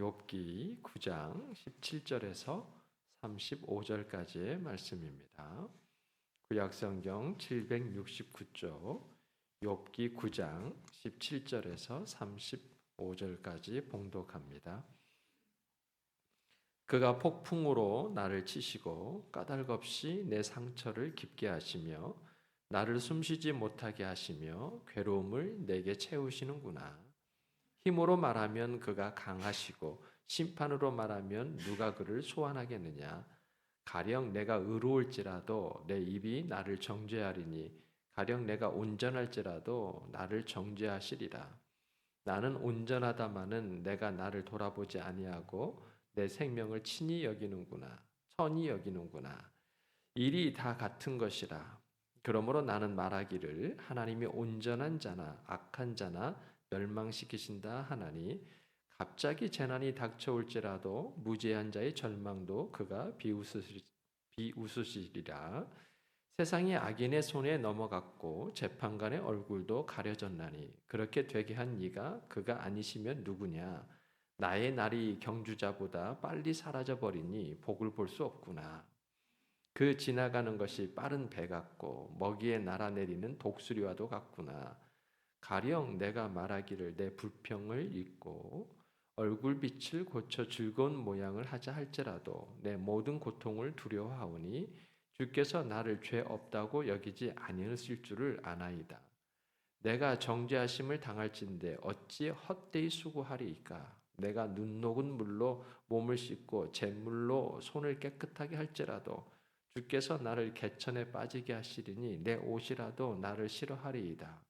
욥기 9장 17절에서 35절까지의 말씀입니다. 구약 성경 769쪽 욥기 9장 17절에서 35절까지 봉독합니다. 그가 폭풍으로 나를 치시고 까닭없이 내 상처를 깊게 하시며 나를 숨쉬지 못하게 하시며 괴로움을 내게 채우시는구나. 힘으로 말하면 그가 강하시고 심판으로 말하면 누가 그를 소환하겠느냐. 가령 내가 의로울지라도 내 입이 나를 정죄하리니 가령 내가 온전할지라도 나를 정죄하시리라. 나는 온전하다마는 내가 나를 돌아보지 아니하고 내 생명을 친히 여기는구나. 천히 여기는구나. 일이 다 같은 것이라. 그러므로 나는 말하기를 하나님이 온전한 자나 악한 자나 멸망시키신다 하나니 갑자기 재난이 닥쳐올지라도 무죄한 자의 절망도 그가 비웃으시, 비웃으시리라. 세상이 악인의 손에 넘어갔고 재판관의 얼굴도 가려졌나니 그렇게 되게 한 이가 그가 아니시면 누구냐? 나의 날이 경주자보다 빨리 사라져 버리니 복을 볼 수 없구나. 그 지나가는 것이 빠른 배 같고 먹이에 날아내리는 독수리와도 같구나. 가령 내가 말하기를 내 불평을 잊고 얼굴빛을 고쳐 즐거운 모양을 하자 할지라도 내 모든 고통을 두려워하오니 주께서 나를 죄 없다고 여기지 아니하실 줄을 아나이다. 내가 정죄하심을 당할진대 어찌 헛되이 수고하리이까 내가 눈 녹은 물로 몸을 씻고 잿물로 손을 깨끗하게 할지라도 주께서 나를 개천에 빠지게 하시리니 내 옷이라도 나를 싫어하리이다.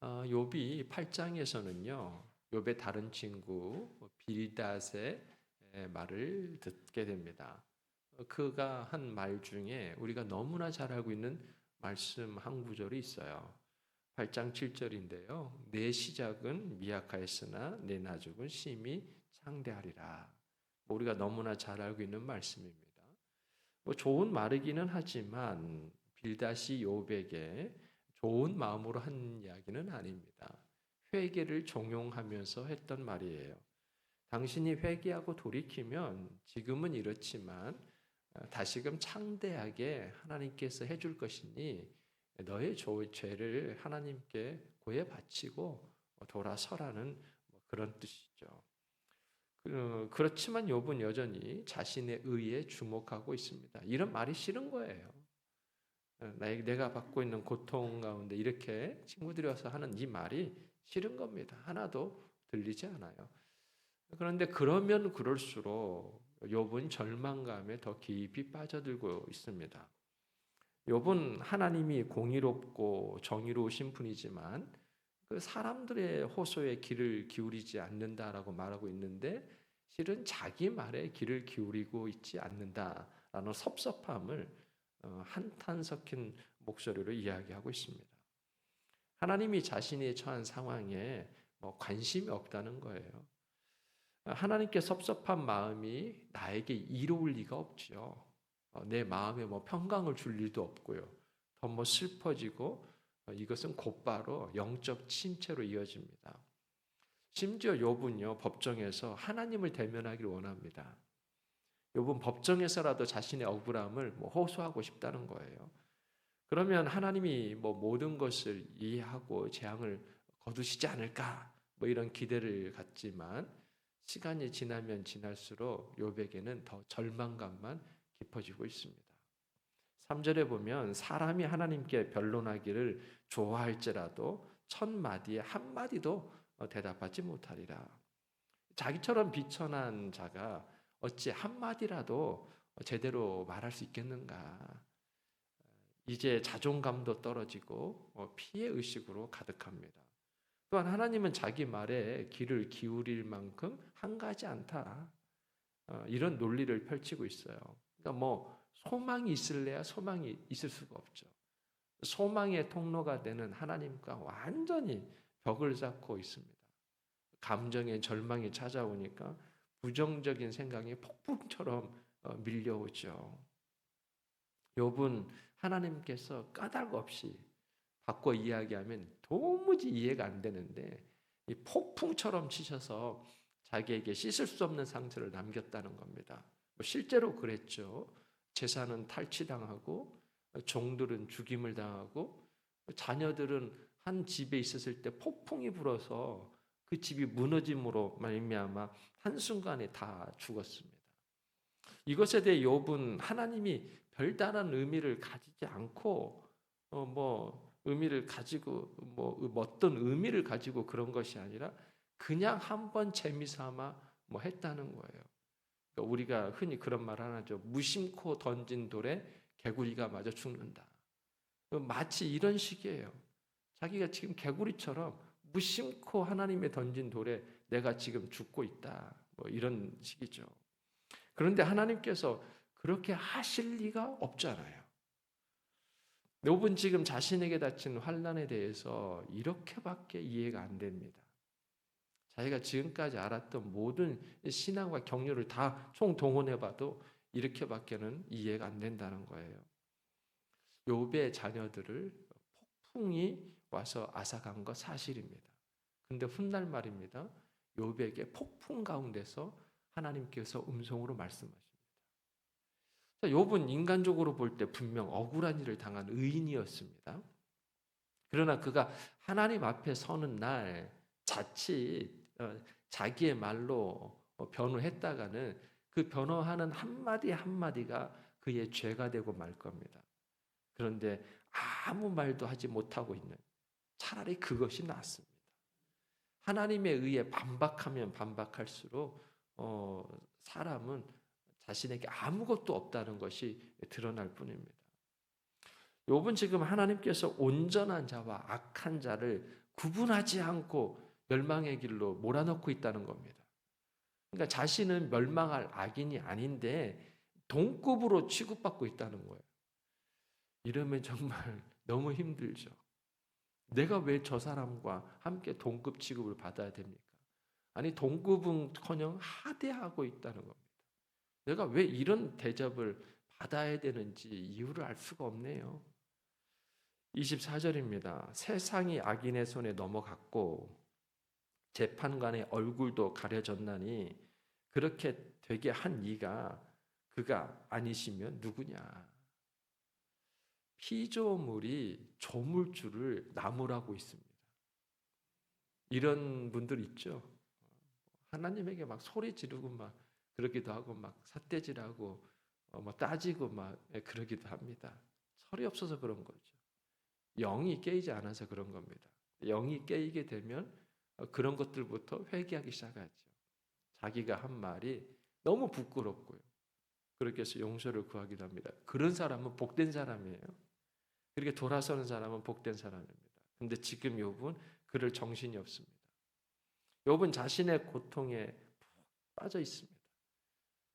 어, 욥이 8장에서는요. 욥의 다른 친구 빌닷의 말을 듣게 됩니다. 그가 한 말 중에 우리가 너무나 잘 알고 있는 말씀 한 구절이 있어요. 8장 7절인데요. 내 시작은 미약하였으나 내 나중은 심히 창대하리라. 뭐 우리가 너무나 잘 알고 있는 말씀입니다. 뭐 좋은 말이기는 하지만 빌다시 욥에게 좋은 마음으로 한 이야기는 아닙니다. 회개를 종용하면서 했던 말이에요. 당신이 회개하고 돌이키면 지금은 이렇지만 어, 다시금 창대하게 하나님께서 해줄 것이니 너의 죄를 하나님께 고해 바치고 돌아서라는 뭐 그런 뜻이죠. 그, 그렇지만 욥은 여전히 자신의 의에 주목하고 있습니다. 이런 말이 싫은 거예요. 어, 내가 받고 있는 고통 가운데 이렇게 친구들이 와서 하는 이 말이 싫은 겁니다. 하나도 들리지 않아요. 그런데 그러면 그럴수록 욥은 절망감에 더 깊이 빠져들고 있습니다. 욥은 하나님이 공의롭고 정의로우신 분이지만 그 사람들의 호소에 귀를 기울이지 않는다라고 말하고 있는데 실은 자기 말에 귀를 기울이고 있지 않는다라는 섭섭함을 어, 한탄 섞인 목소리로 이야기하고 있습니다. 하나님이 자신이 처한 상황에 뭐 관심이 없다는 거예요. 하나님께 섭섭한 마음이 나에게 이로울 리가 없지요. 어, 내 마음에 뭐 평강을 줄 일도 없고요. 더 뭐 슬퍼지고 어, 이것은 곧바로 영적 침체로 이어집니다. 심지어 욥은요 법정에서 하나님을 대면하기를 원합니다. 욥은 법정에서라도 자신의 억울함을 뭐 호소하고 싶다는 거예요. 그러면 하나님이 뭐 모든 것을 이해하고 재앙을 거두시지 않을까 뭐 이런 기대를 갖지만 시간이 지나면 지날수록 욥에게는 더 절망감만 깊어지고 있습니다. 3절에 보면 사람이 하나님께 변론하기를 좋아할지라도 첫 마디에 한 마디도 대답하지 못하리라. 자기처럼 비천한 자가 어찌 한 마디라도 제대로 말할 수 있겠는가? 이제 자존감도 떨어지고 피해 의식으로 가득합니다. 또한 하나님은 자기 말에 귀를 기울일 만큼 한가지 않다. 어, 이런 논리를 펼치고 있어요. 그러니까 뭐 소망이 있을래야 소망이 있을 수가 없죠. 소망의 통로가 되는 하나님과 완전히 벽을 쌓고 있습니다. 감정의 절망이 찾아오니까 부정적인 생각이 폭풍처럼 어, 밀려오죠. 욥은 하나님께서 까닭 없이 바꿔 이야기하면 도무지 이해가 안 되는데 이 폭풍처럼 치셔서 자기에게 씻을 수 없는 상처를 남겼다는 겁니다. 뭐 실제로 그랬죠. 재산은 탈취당하고 종들은 죽임을 당하고 자녀들은 한 집에 있었을 때 폭풍이 불어서 그 집이 무너짐으로 말미암아 한순간에 다 죽었습니다. 이것에 대해 욥은 하나님이 별다른 의미를 가지지 않고 어 뭐 의미를 가지고 뭐 어떤 의미를 가지고 그런 것이 아니라 그냥 한번 재미삼아 뭐 했다는 거예요. 그러니까 우리가 흔히 그런 말 하나죠. 무심코 던진 돌에 개구리가 맞아 죽는다. 마치 이런 식이에요. 자기가 지금 개구리처럼 무심코 하나님의 던진 돌에 내가 지금 죽고 있다. 뭐 이런 식이죠. 그런데 하나님께서 그렇게 하실 리가 없잖아요. 욥은 지금 자신에게 닥친 환란에 대해서 이렇게밖에 이해가 안 됩니다. 자기가 지금까지 알았던 모든 신앙과 격려를 다 총동원해 봐도 이렇게밖에는 이해가 안 된다는 거예요. 욥의 자녀들을 폭풍이 와서 앗아간 거 사실입니다. 근데 훗날 말입니다. 욥에게 폭풍 가운데서 하나님께서 음성으로 말씀하십니다. 욥은 인간적으로 볼 때 분명 억울한 일을 당한 의인이었습니다. 그러나 그가 하나님 앞에 서는 날 자칫 어, 자기의 말로 어, 변호했다가는 그 변호하는 한마디 한마디가 그의 죄가 되고 말 겁니다. 그런데 아무 말도 하지 못하고 있는 차라리 그것이 낫습니다. 하나님에 의해 반박하면 반박할수록 어, 사람은 자신에게 아무것도 없다는 것이 드러날 뿐입니다. 욥은 지금 하나님께서 온전한 자와 악한 자를 구분하지 않고 멸망의 길로 몰아넣고 있다는 겁니다. 그러니까 자신은 멸망할 악인이 아닌데 동급으로 취급받고 있다는 거예요. 이러면 정말 너무 힘들죠. 내가 왜 저 사람과 함께 동급 취급을 받아야 됩니까? 아니 동급은커녕 하대하고 있다는 겁니다. 내가 왜 이런 대접을 받아야 되는지 이유를 알 수가 없네요. 24절입니다. 세상이 악인의 손에 넘어갔고 재판관의 얼굴도 가려졌나니 그렇게 되게 한 이가 그가 아니시면 누구냐? 피조물이 조물주를 나무라고 있습니다. 이런 분들 있죠. 하나님에게 막 소리 지르고 막 그러기도 하고 막 삿대질하고 어, 뭐 따지고 막 예, 그러기도 합니다. 철이 없어서 그런 거죠. 영이 깨이지 않아서 그런 겁니다. 영이 깨이게 되면 어, 그런 것들부터 회개하기 시작하죠. 자기가 한 말이 너무 부끄럽고요. 그렇게 해서 용서를 구하기도 합니다. 그런 사람은 복된 사람이에요. 그렇게 돌아서는 사람은 복된 사람입니다. 근데 지금 욥은 그럴 정신이 없습니다. 욥은 자신의 고통에 푹 빠져 있습니다.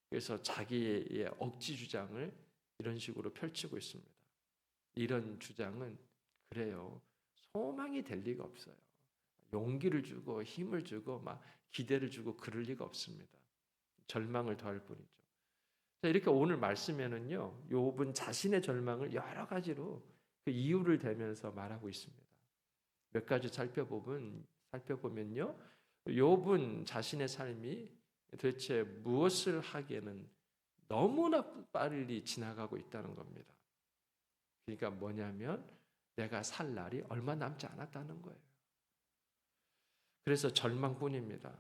그래서 자기의 억지 주장을 이런 식으로 펼치고 있습니다. 이런 주장은 그래요. 소망이 될 리가 없어요. 용기를 주고 힘을 주고 막 기대를 주고 그럴 리가 없습니다. 절망을 더할 뿐이죠. 자, 이렇게 오늘 말씀에는요. 욥은 자신의 절망을 여러 가지로 그 이유를 대면서 말하고 있습니다. 몇 가지 살펴보면 살펴보면요. 욥은 자신의 삶이 도대체 무엇을 하기에는 너무나 빨리 지나가고 있다는 겁니다. 그러니까 뭐냐면 내가 살 날이 얼마 남지 않았다는 거예요. 그래서 절망뿐입니다.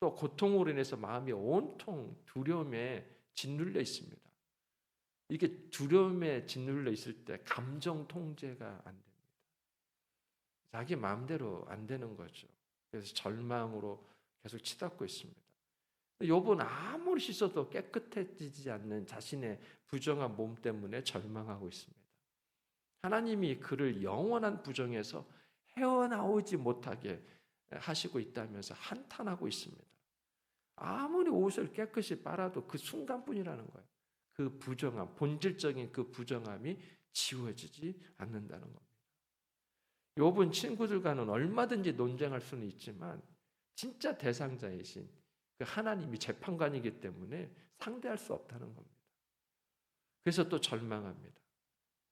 또 고통으로 인해서 마음이 온통 두려움에 짓눌려 있습니다. 이게 두려움에 짓눌려 있을 때 감정 통제가 안 됩니다. 자기 마음대로 안 되는 거죠. 그래서 절망으로 계속 치닫고 있습니다. 욥은 아무리 씻어도 깨끗해지지 않는 자신의 부정한 몸 때문에 절망하고 있습니다. 하나님이 그를 영원한 부정에서 헤어나오지 못하게 하시고 있다면서 한탄하고 있습니다. 아무리 옷을 깨끗이 빨아도 그 순간뿐이라는 거예요. 그 부정함, 본질적인 그 부정함이 지워지지 않는다는 겁니다. 욥은 친구들과는 얼마든지 논쟁할 수는 있지만 진짜 대상자이신 그 하나님이 재판관이기 때문에 상대할 수 없다는 겁니다. 그래서 또 절망합니다.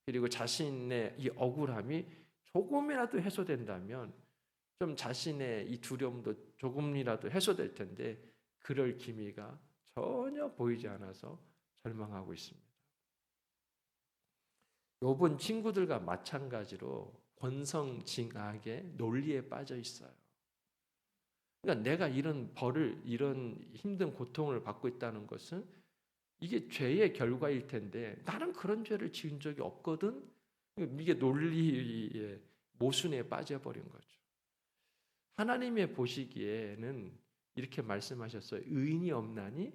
그리고 자신의 이 억울함이 조금이라도 해소된다면 좀 자신의 이 두려움도 조금이라도 해소될 텐데 그럴 기미가 전혀 보이지 않아서 절망하고 있습니다. 욥은 친구들과 마찬가지로 권성징악의 논리에 빠져 있어요. 그러니까 내가 이런 벌을 이런 힘든 고통을 받고 있다는 것은 이게 죄의 결과일 텐데 나는 그런 죄를 지은 적이 없거든. 이게 논리의 모순에 빠져버린 거죠. 하나님의 보시기에는 이렇게 말씀하셨어요. 의인이 없나니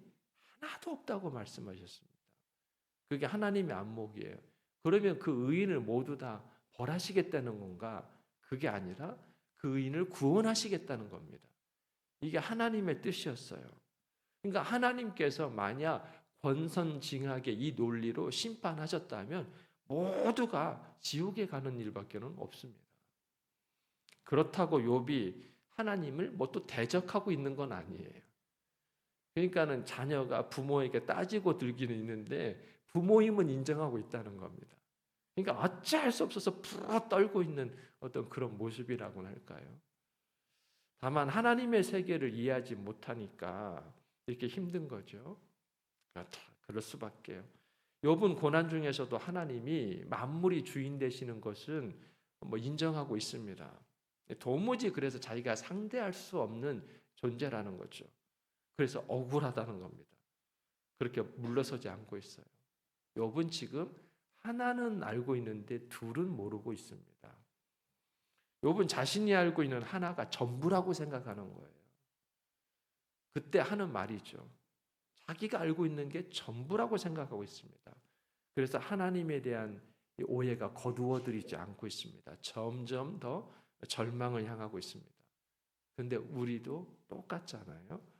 하나도 없다고 말씀하셨습니다. 그게 하나님의 안목이에요. 그러면 그 의인을 모두 다 벌하시겠다는 건가? 그게 아니라 그 의인을 구원하시겠다는 겁니다. 이게 하나님의 뜻이었어요. 그러니까 하나님께서 만약 권선징악의 이 논리로 심판하셨다면 모두가 지옥에 가는 일밖에는 없습니다. 그렇다고 욥이 하나님을 뭐 또 대적하고 있는 건 아니에요. 그러니까는 자녀가 부모에게 따지고 들기는 있는데 부모임은 인정하고 있다는 겁니다. 그러니까 어찌할 수 없어서 풀어 떨고 있는 어떤 그런 모습이라고는 할까요? 다만 하나님의 세계를 이해하지 못하니까 이렇게 힘든 거죠. 그렇다. 그럴 수밖에요. 욥은 고난 중에서도 하나님이 만물이 주인 되시는 것은 뭐 인정하고 있습니다. 도무지 그래서 자기가 상대할 수 없는 존재라는 거죠. 그래서 억울하다는 겁니다. 그렇게 물러서지 않고 있어요. 욥은 지금 하나는 알고 있는데 둘은 모르고 있습니다. 욥은 자신이 알고 있는 하나가 전부라고 생각하는 거예요. 그때 하는 말이죠. 자기가 알고 있는 게 전부라고 생각하고 있습니다. 그래서 하나님에 대한 오해가 거두어들이지 않고 있습니다. 점점 더 절망을 향하고 있습니다. 근데 우리도 똑같잖아요.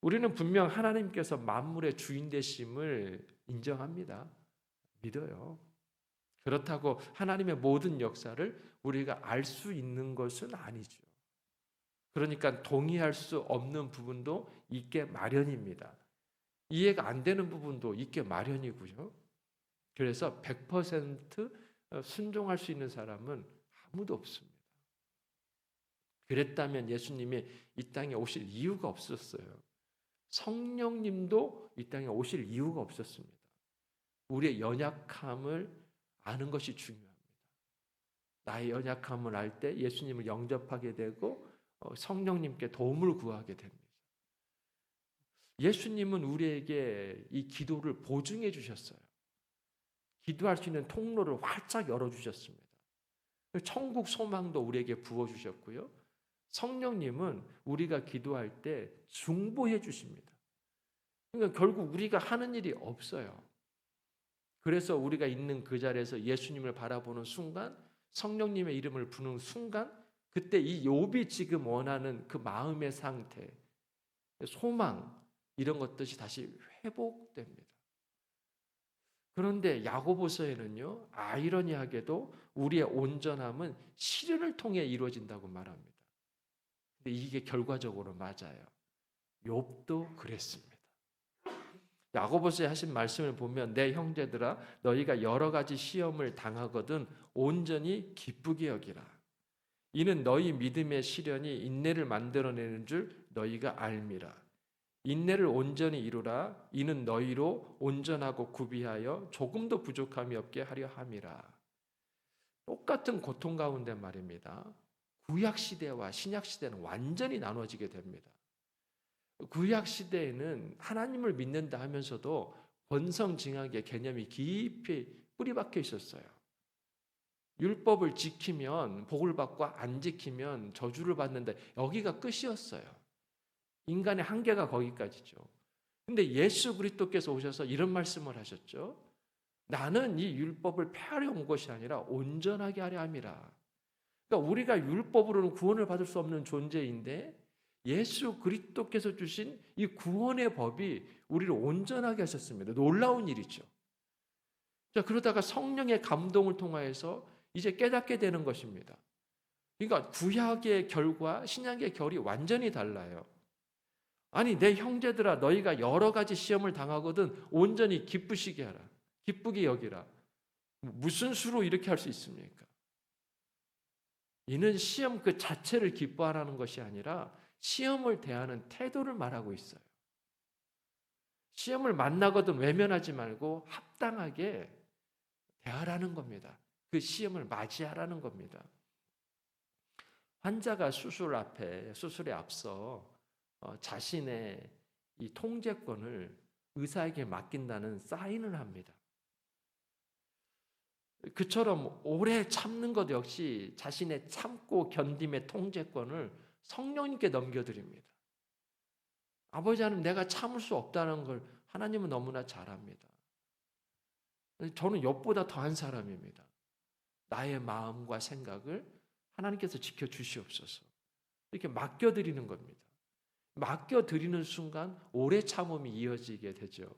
우리는 분명 하나님께서 만물의 주인 되심을 인정합니다. 믿어요. 그렇다고 하나님의 모든 역사를 우리가 알 수 있는 것은 아니죠. 그러니까 동의할 수 없는 부분도 있게 마련입니다. 이해가 안 되는 부분도 있게 마련이고요. 그래서 100% 순종할 수 있는 사람은 아무도 없습니다. 그랬다면 예수님이 이 땅에 오실 이유가 없었어요. 성령님도 이 땅에 오실 이유가 없었습니다. 우리의 연약함을 아는 것이 중요합니다. 나의 연약함을 알 때 예수님을 영접하게 되고 어, 성령님께 도움을 구하게 됩니다. 예수님은 우리에게 이 기도를 보증해 주셨어요. 기도할 수 있는 통로를 활짝 열어 주셨습니다. 천국 소망도 우리에게 부어 주셨고요. 성령님은 우리가 기도할 때 중보해 주십니다. 그러니까 결국 우리가 하는 일이 없어요. 그래서 우리가 있는 그 자리에서 예수님을 바라보는 순간, 성령님의 이름을 부르는 순간, 그때 이 욥이 지금 원하는 그 마음의 상태, 소망 이런 것들이 다시 회복됩니다. 그런데 야고보서에는요 아이러니하게도 우리의 온전함은 시련을 통해 이루어진다고 말합니다. 근데 이게 결과적으로 맞아요. 욥도 그랬습니다. 야고보서에 하신 말씀을 보면 내 형제들아 너희가 여러 가지 시험을 당하거든 온전히 기쁘게 여기라. 이는 너희 믿음의 시련이 인내를 만들어내는 줄 너희가 알미라. 인내를 온전히 이루라. 이는 너희로 온전하고 구비하여 조금도 부족함이 없게 하려 함이라. 똑같은 고통 가운데 말입니다. 구약 시대와 신약 시대는 완전히 나눠지게 됩니다. 구약 시대에는 하나님을 믿는다 하면서도 권성징악의 개념이 깊이 뿌리박혀 있었어요. 율법을 지키면 복을 받고 안 지키면 저주를 받는데 여기가 끝이었어요. 인간의 한계가 거기까지죠. 근데 예수 그리스도께서 오셔서 이런 말씀을 하셨죠. 나는 이 율법을 폐하려 온 것이 아니라 온전하게 하려 함이라. 그러니까 우리가 율법으로는 구원을 받을 수 없는 존재인데 예수 그리스도께서 주신 이 구원의 법이 우리를 온전하게 하셨습니다. 놀라운 일이죠. 자, 그러다가 성령의 감동을 통하여서 이제 깨닫게 되는 것입니다. 그러니까 구약의 결과 신약의 결이 완전히 달라요. 아니 내 형제들아 너희가 여러 가지 시험을 당하거든 온전히 기쁘시게 하라. 기쁘게 여기라. 무슨 수로 이렇게 할 수 있습니까? 이는 시험 그 자체를 기뻐하라는 것이 아니라 시험을 대하는 태도를 말하고 있어요. 시험을 만나거든 외면하지 말고 합당하게 대하라는 겁니다. 그 시험을 맞이하라는 겁니다. 환자가 수술 앞에 수술에 앞서 어, 자신의 이 통제권을 의사에게 맡긴다는 사인을 합니다. 그처럼 오래 참는 것 역시 자신의 참고 견딤의 통제권을 성령님께 넘겨드립니다. 아버지 하나님 내가 참을 수 없다는 걸 하나님은 너무나 잘 압니다. 저는 엿보다 더한 사람입니다. 나의 마음과 생각을 하나님께서 지켜주시옵소서. 이렇게 맡겨드리는 겁니다. 맡겨드리는 순간 오래 참음이 이어지게 되죠.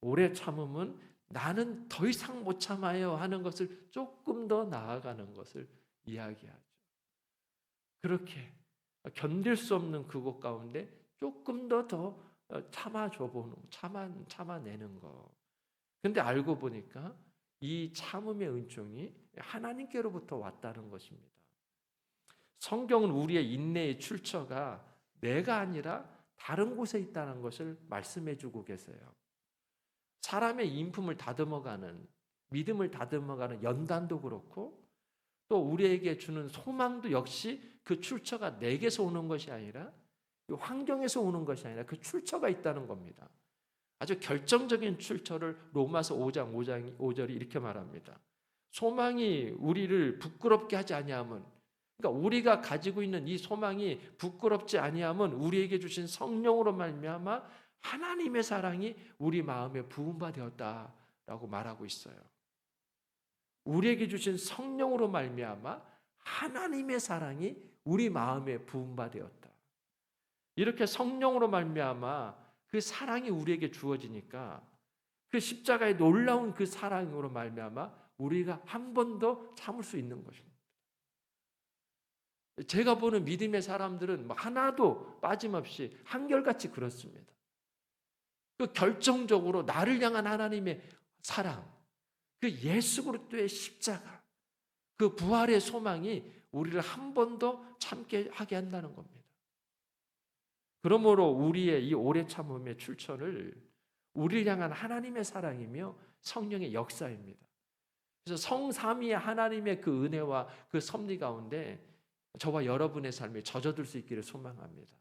오래 참음은 나는 더 이상 못 참아요 하는 것을 조금 더 나아가는 것을 이야기하죠. 그렇게 견딜 수 없는 그곳 가운데 조금 더 더 참아줘 보는, 참아, 참아내는 거. 근데 알고 보니까 이 참음의 은총이 하나님께로부터 왔다는 것입니다. 성경은 우리의 인내의 출처가 내가 아니라 다른 곳에 있다는 것을 말씀해 주고 계세요. 사람의 인품을 다듬어가는 믿음을 다듬어가는 연단도 그렇고 또 우리에게 주는 소망도 역시 그 출처가 내게서 오는 것이 아니라 환경에서 오는 것이 아니라 그 출처가 있다는 겁니다. 아주 결정적인 출처를 로마서 5장 5장 5절이 이렇게 말합니다. 소망이 우리를 부끄럽게 하지 아니함은 그러니까 우리가 가지고 있는 이 소망이 부끄럽지 아니함은 우리에게 주신 성령으로 말미암아 하나님의 사랑이 우리 마음에 부음바 되었다라고 말하고 있어요. 우리에게 주신 성령으로 말미암아 하나님의 사랑이 우리 마음에 부음바 되었다. 이렇게 성령으로 말미암아 그 사랑이 우리에게 주어지니까 그 십자가의 놀라운 그 사랑으로 말미암아 우리가 한번더 참을 수 있는 것입니다. 제가 보는 믿음의 사람들은 뭐 하나도 빠짐없이 한결같이 그렇습니다. 그 결정적으로 나를 향한 하나님의 사랑, 그 예수 그리스도의 십자가, 그 부활의 소망이 우리를 한 번 더 참게 하게 한다는 겁니다. 그러므로 우리의 이 오래 참음의 출처를 우리를 향한 하나님의 사랑이며 성령의 역사입니다. 그래서 성삼위의 하나님의 그 은혜와 그 섭리 가운데 저와 여러분의 삶에 젖어들 수 있기를 소망합니다.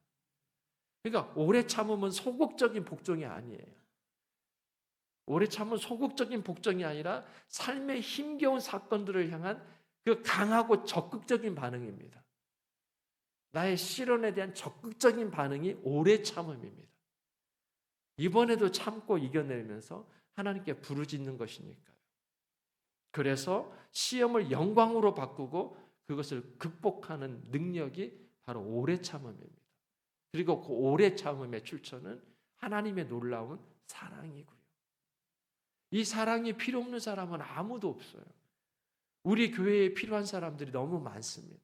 그러니까 오래 참음은 소극적인 복종이 아니에요. 오래 참은 소극적인 복종이 아니라 삶의 힘겨운 사건들을 향한 그 강하고 적극적인 반응입니다. 나의 실현에 대한 적극적인 반응이 오래 참음입니다. 이번에도 참고 이겨내면서 하나님께 부르짖는 것이니까요. 그래서 시험을 영광으로 바꾸고 그것을 극복하는 능력이 바로 오래 참음입니다. 그리고 그 오래 참음의 출처는 하나님의 놀라운 사랑이고요. 이 사랑이 필요 없는 사람은 아무도 없어요. 우리 교회에 필요한 사람들이 너무 많습니다.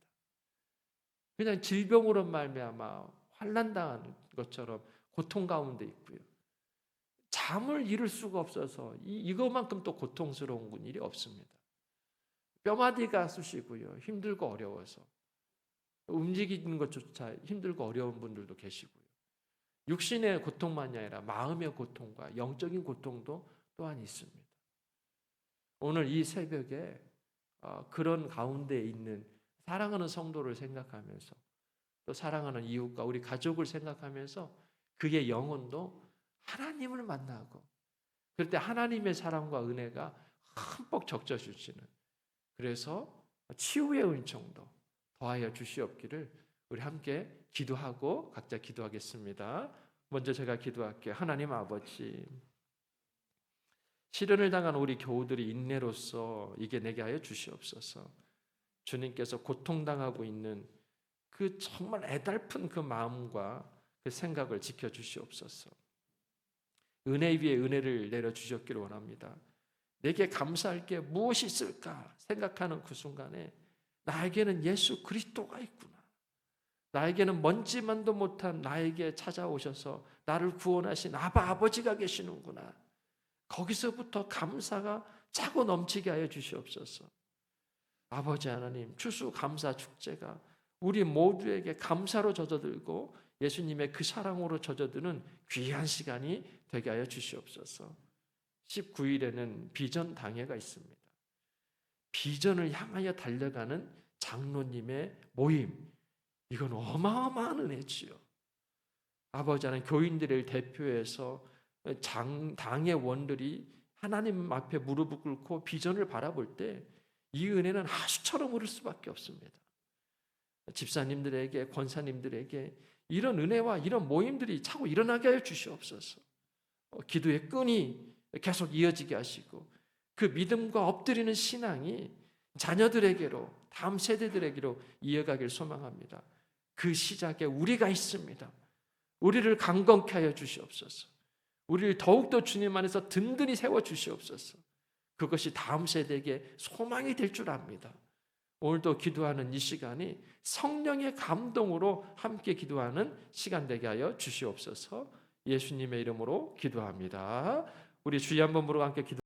그냥 질병으로 말미암아 당하는 것처럼 고통 가운데 있고요. 잠을 이룰 수가 없어서 이, 이것만큼 또 고통스러운 일이 없습니다. 뼈마디가 쑤시고요. 힘들고 어려워서 움직이는 것조차 힘들고 어려운 분들도 계시고요. 육신의 고통만이 아니라 마음의 고통과 영적인 고통도 또한 있습니다. 오늘 이 새벽에 어, 그런 가운데 있는 사랑하는 성도를 생각하면서 또 사랑하는 이웃과 우리 가족을 생각하면서 그의 영혼도 하나님을 만나고 그럴 때 하나님의 사랑과 은혜가 흠뻑 적셔 주시는 그래서 치유의 은총도 더하여 주시옵기를 우리 함께 기도하고 각자 기도하겠습니다. 먼저 제가 기도할게요. 하나님 아버지 시련을 당한 우리 교우들이 인내로서 이겨내게 하여 주시옵소서. 주님께서 고통당하고 있는 그 정말 애달픈 그 마음과 그 생각을 지켜 주시옵소서. 은혜 위에 은혜를 내려 주셨기를 원합니다. 내게 감사할 게 무엇이 있을까 생각하는 그 순간에 나에게는 예수 그리스도가 있구나. 나에게는 먼지만도 못한 나에게 찾아오셔서 나를 구원하신 아바 아버지가 계시는구나. 거기서부터 감사가 차고 넘치게 하여 주시옵소서. 아버지 하나님, 추수 감사 축제가 우리 모두에게 감사로 젖어들고 예수님의 그 사랑으로 젖어드는 귀한 시간이 되게 하여 주시옵소서. 19일에는 비전 당회가 있습니다. 비전을 향하여 달려가는 장로님의 모임. 이건 어마어마한 은혜지요. 아버지 하나님 교인들을 대표해서 장, 당의 원들이 하나님 앞에 무릎을 꿇고 비전을 바라볼 때 이 은혜는 하수처럼 흐를 수밖에 없습니다. 집사님들에게 권사님들에게 이런 은혜와 이런 모임들이 자꾸 일어나게 하여 주시옵소서. 어, 기도의 끈이 계속 이어지게 하시고 그 믿음과 엎드리는 신앙이 자녀들에게로 다음 세대들에게로 이어가길 소망합니다. 그 시작에 우리가 있습니다. 우리를 강건케 하여 주시옵소서. 우리를 더욱더 주님 안에서 든든히 세워 주시옵소서. 그것이 다음 세대에게 소망이 될 줄 압니다. 오늘도 기도하는 이 시간이 성령의 감동으로 함께 기도하는 시간 되게 하여 주시옵소서. 예수님의 이름으로 기도합니다. 우리 주여 한번 부르고 함께 기도